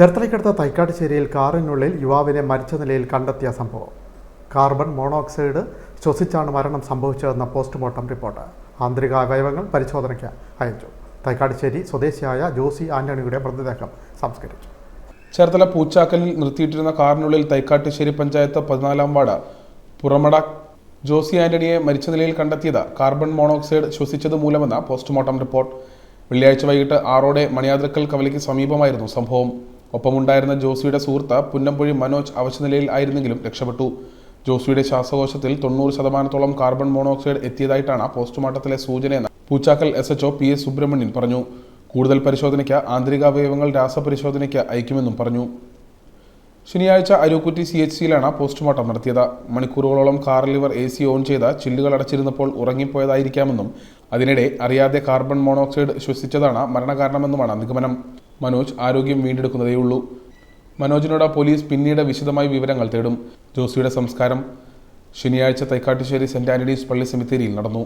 ചേർത്തലയ്ക്കടുത്ത തൈക്കാട്ടുശ്ശേരിയിൽ കാറിനുള്ളിൽ യുവാവിനെ മരിച്ച നിലയിൽ കണ്ടെത്തിയ സംഭവം. കാർബൺ മോണോക്സൈഡ് ശ്വസിച്ചാണ് മരണം സംഭവിച്ചതെന്ന പോസ്റ്റ്മോർട്ടം റിപ്പോർട്ട്. ആന്തരിക അവയവങ്ങൾ പരിശോധനയ്ക്ക് അയച്ചു. തൈക്കാട്ടുശ്ശേരി സ്വദേശിയായ ജോസി ആന്റണിയുടെ മൃതദേഹം സംസ്കരിച്ചു. ചേർത്തല പൂച്ചാക്കലിൽ നിർത്തിയിട്ടിരുന്ന കാറിനുള്ളിൽ തൈക്കാട്ടുശ്ശേരി പഞ്ചായത്ത് പതിനാലാം വാർഡ് പുറമട ജോസി ആന്റണിയെ മരിച്ച നിലയിൽ കണ്ടെത്തിയത് കാർബൺ മോണോക്സൈഡ് ശ്വസിച്ചത് മൂലമെന്ന പോസ്റ്റ്മോർട്ടം റിപ്പോർട്ട്. വെള്ളിയാഴ്ച വൈകിട്ട് ആറോടെ മണിയാതിരക്കൽ കവലയ്ക്ക് സമീപമായിരുന്നു സംഭവം. ഒപ്പമുണ്ടായിരുന്ന ജോസിയുടെ സുഹൃത്ത് പുന്നമ്പുഴി മനോജ് അവശനിലയിൽ ആയിരുന്നെങ്കിലും രക്ഷപ്പെട്ടു. ജോസിയുടെ ശ്വാസകോശത്തിൽ തൊണ്ണൂറ് ശതമാനത്തോളം കാർബൺ മോണോക്സൈഡ് എത്തിയതായിട്ടാണ് പോസ്റ്റ്മോർട്ടത്തിലെ സൂചനയെന്ന് Poochakkal S HO P S Subramanian പറഞ്ഞു. കൂടുതൽ പരിശോധനയ്ക്ക് ആന്തരികാവയവങ്ങൾ രാസപരിശോധനയ്ക്ക് അയക്കുമെന്നും പറഞ്ഞു. ശനിയാഴ്ച അരൂക്കുറ്റി സി എച്ച് സിയിലാണ് പോസ്റ്റ്മോർട്ടം നടത്തിയത്. മണിക്കൂറുകളോളം കാർ ലിവർ എ സി ഓൺ ചെയ്ത് ചില്ലുകൾ അടച്ചിരുന്നപ്പോൾ ഉറങ്ങിപ്പോയതായിരിക്കാമെന്നും അതിനിടെ അറിയാതെ കാർബൺ മോണോക്സൈഡ് ശ്വസിച്ചതാണ് മരണകാരണമെന്നുമാണ് നിഗമനം. മനോജ് ആരോഗ്യം വീണ്ടെടുക്കുന്നതേയുള്ളൂ മനോജിനോട് പോലീസ് പിന്നീട് വിശദമായ വിവരങ്ങൾ തേടും. ജോസിയുടെ സംസ്കാരം ശനിയാഴ്ച തൈക്കാട്ടുശ്ശേരി സെന്റ് ആന്റണീസ് പള്ളി സെമിത്തേരിയിൽ നടന്നു.